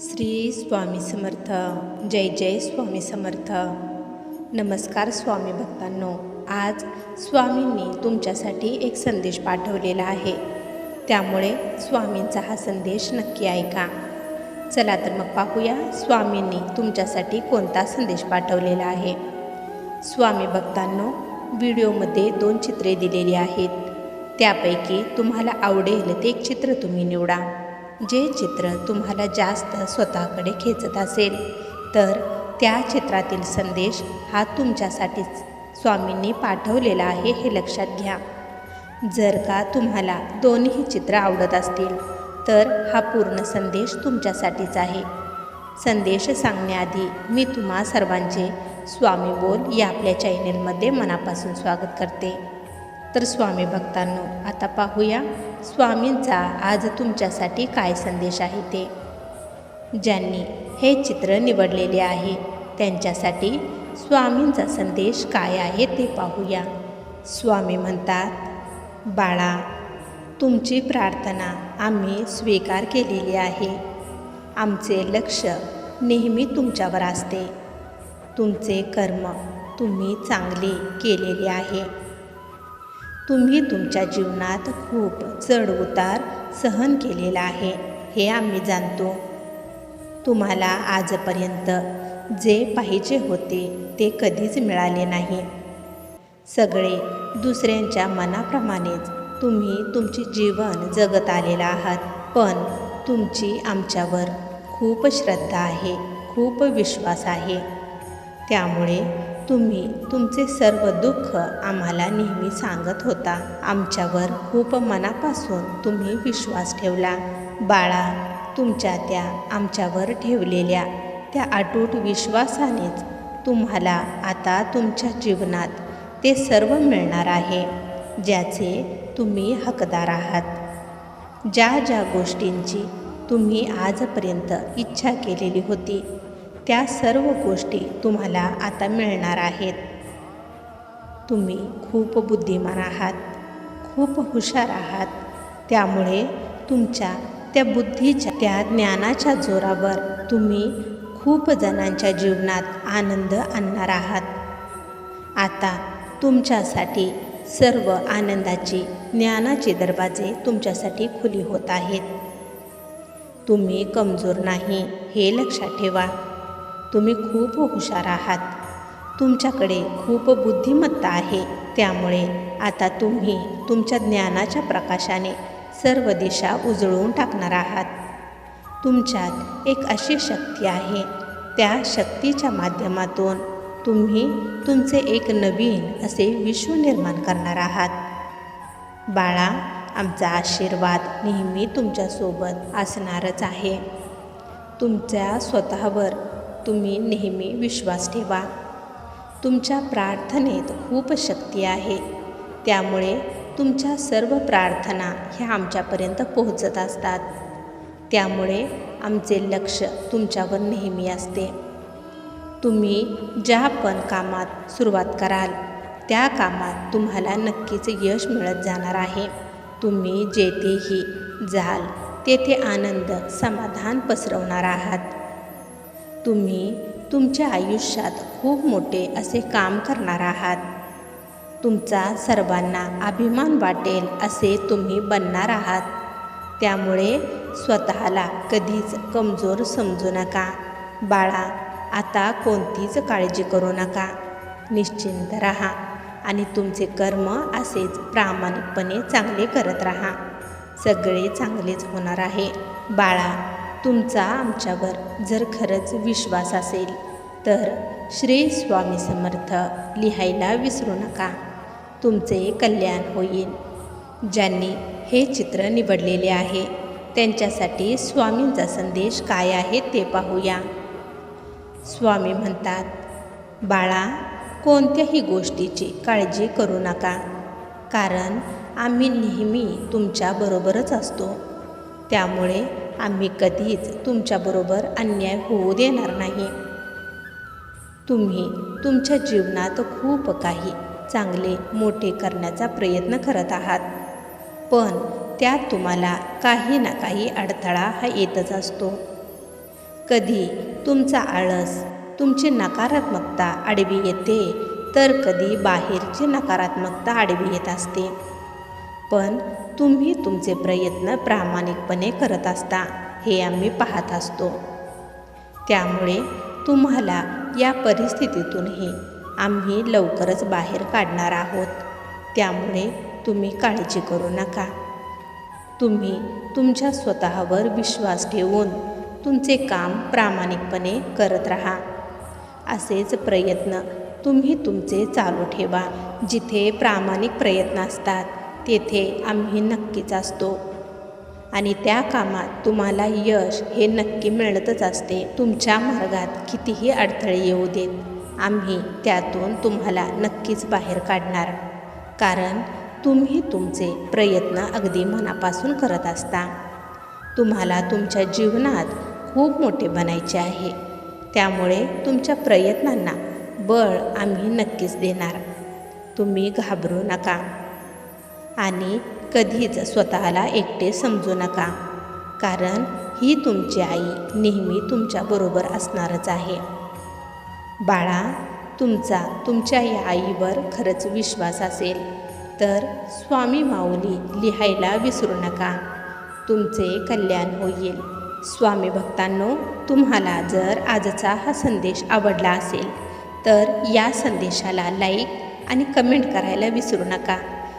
श्री स्वामी समर्थ जय जय स्वामी समर्थ. नमस्कार स्वामी भक्तांनो आज स्वामींनी तुमच्यासाठी एक संदेश पाठवलेला आहे. त्यामुळे स्वामींचा हा संदेश नक्की ऐका. चला तर मग पाहूया स्वामींनी तुमच्यासाठी कोणता संदेश पाठवलेला आहे. स्वामी भक्तांनो व्हिडिओमध्ये दोन चित्रे दिलेली आहेत. त्यापैकी तुम्हाला आवडेल ते एक चित्र तुम्ही निवडा. जे चित्र तुम्हाला जास्त स्वतःकडे खेचत असेल तर त्या चित्रातील संदेश हा तुमच्यासाठीच स्वामींनी पाठवलेला आहे हे लक्षात घ्या. जर का तुम्हाला दोन्ही चित्र आवडत असतील तर हा पूर्ण संदेश तुमच्यासाठीच आहे. संदेश सांगण्याआधी मी तुम्हा सर्वांचे स्वामी बोल या आपल्या चॅनेलमध्ये मनापासून स्वागत करते. तर स्वामी भक्तांनो आता पाहूया स्वामींचा आज तुमच्यासाठी काय संदेश आहे ते? ज्यांनी हे चित्र निवडलेले आहे त्यांच्यासाठी स्वामींचा संदेश काय आहे ते पाहूया. स्वामी म्हणतात बाळा तुमची प्रार्थना आम्ही स्वीकार केलेली आहे. आमचे लक्ष नेहमी तुमच्यावर असते. तुमचे कर्म तुम्ही चांगले केलेले आहे. तुम्ही तुमच्या जीवनात खूप चढ उतार सहन केलेला आहे हे आम्ही जाणतो. तुम्हाला आजपर्यंत जे पाहिजे होते ते कधीच मिळाले नाही. सगळे दुसऱ्यांच्या मनाप्रमाणेच तुम्ही तुमचे जीवन जगत आलेला आहात पण तुमची आमच्यावर खूप श्रद्धा आहे खूप विश्वास आहे. त्यामुळे तुम्ही तुमचे सर्व दुःख आम्हाला नेहमी सांगत होता. आमच्यावर खूप मनापासून तुम्ही विश्वास ठेवला. बाळा तुमच्या त्या आमच्यावर ठेवलेल्या त्या अटूट विश्वासानेच तुम्हाला आता तुमच्या जीवनात ते सर्व मिळणार आहे ज्याचे तुम्ही हकदार आहात. ज्या ज्या गोष्टींची तुम्ही आजपर्यंत इच्छा केलेली होती त्या सर्व गोष्टी तुम्हाला आता मिळणार आहेत. तुम्ही खूप बुद्धिमान आहात खूप हुशार आहात. त्यामुळे तुमच्या त्या बुद्धीच्या त्या ज्ञानाच्या जोरावर तुम्ही खूप जणांच्या जीवनात आनंद आणणार आहात. आता तुमच्यासाठी सर्व आनंदाची ज्ञानाचे दरवाजे तुमच्यासाठी खुली होत आहेत. तुम्ही कमजोर नाही हे लक्षात ठेवा. तुम्ही खूप हुशार आहात. तुमच्याकडे खूप बुद्धिमत्ता आहे. त्यामुळे आता तुम्ही तुमच्या ज्ञानाच्या प्रकाशाने सर्व दिशा उजळून टाकणार आहात. तुमच्यात एक अशी शक्ती आहे. त्या शक्तीच्या माध्यमातून तुम्ही तुमचे एक नवीन असे विश्व निर्माण करणार आहात. बाळा आमचा आशीर्वाद नेहमी तुमच्यासोबत असणारच आहे. तुमच्या स्वतःवर तुम्ही नेहमी विश्वास ठेवा. तुमच्या प्रार्थनेत खूप शक्ती आहे. त्यामुळे तुमच्या सर्व प्रार्थना ह्या आमच्यापर्यंत पोहोचत असतात. त्यामुळे आमचे लक्ष तुमच्यावर नेहमी असते. तुम्ही ज्या पण कामात सुरुवात कराल त्या कामात तुम्हाला नक्कीच यश मिळत जाणार आहे. तुम्ही जेथेही जाल तेथे आनंद समाधान पसरवणार आहात. तुम्ही तुमच्या आयुष्यात खूप मोठे असे काम करणार आहात. तुमचा सर्वांना अभिमान वाटेल असे तुम्ही बनणार आहात. त्यामुळे स्वतःला कधीच कमजोर समजू नका. बाळा आता कोणतीच काळजी करू नका. निश्चिंत राहा आणि तुमचे कर्म असेच प्रामाणिकपणे चांगले करत राहा. सगळे चांगलेच होणार आहे. बाळा तुमचा आमच्यावर जर खरंच विश्वास असेल तर श्री स्वामी समर्थ लिहायला विसरू नका. तुमचे कल्याण होईल. ज्यांनी हे चित्र निवडलेले आहे त्यांच्यासाठी स्वामींचा संदेश काय आहे ते पाहूया. स्वामी म्हणतात बाळा कोणत्याही गोष्टीची काळजी करू नका कारण आम्ही नेहमी तुमच्याबरोबरच असतो. त्यामुळे आम्ही कधीच तुमच्याबरोबर अन्याय होऊ देणार नाही. तुम्ही तुमच्या जीवनात खूप काही चांगले मोठे करण्याचा प्रयत्न करत आहात. पण त्यात तुम्हाला काही ना काही अडथळा हा येतच असतो. कधी तुमचा आळस तुमची नकारात्मकता आडवी येते तर कधी बाहेरची नकारात्मकता आडवी येत असते. पण तुम्ही तुमचे प्रयत्न प्रामाणिकपणे करत असता हे आम्ही पाहत असतो. त्यामुळे तुम्हाला या परिस्थितीतूनही आम्ही लवकरच बाहेर काढणार आहोत. त्यामुळे तुम्ही काळजी करू नका. तुम्ही तुमच्या स्वतःवर विश्वास ठेवून तुमचे काम प्रामाणिकपणे करत राहा. असेच प्रयत्न तुम्ही तुमचे चालू ठेवा जिथे प्रामाणिक प्रयत्न असतात. तेथे आम्ही नक्कीच असतो. आणि त्या कामात तुम्हाला यश हे नक्की मिळतच असते. तुमच्या मार्गात कितीही अडथळे येऊ देत आम्ही त्यातून तुम्हाला नक्कीच बाहेर काढणार. कारण तुम्ही तुमचे प्रयत्न अगदी मनापासून करत असता. तुम्हाला तुमच्या जीवनात खूप मोठे बनायचे आहे. त्यामुळे तुमच्या प्रयत्नांना बळ आम्ही नक्कीच देणार. तुम्ही घाबरू नका. आणि कधीच स्वतःला एकटे समजू नका. कारण ही तुमची आई नेहमी तुमच्याबरोबर असणारच आहे. बाळा तुमचा तुमच्या या आईवर खरंच विश्वास असेल तर स्वामी माऊली लिहायला विसरू नका. तुमचे कल्याण होईल. स्वामी भक्तांनो तुम्हाला जर आजचा हा संदेश आवडला असेल तर या संदेशाला लाईक आणि कमेंट करायला विसरू नका.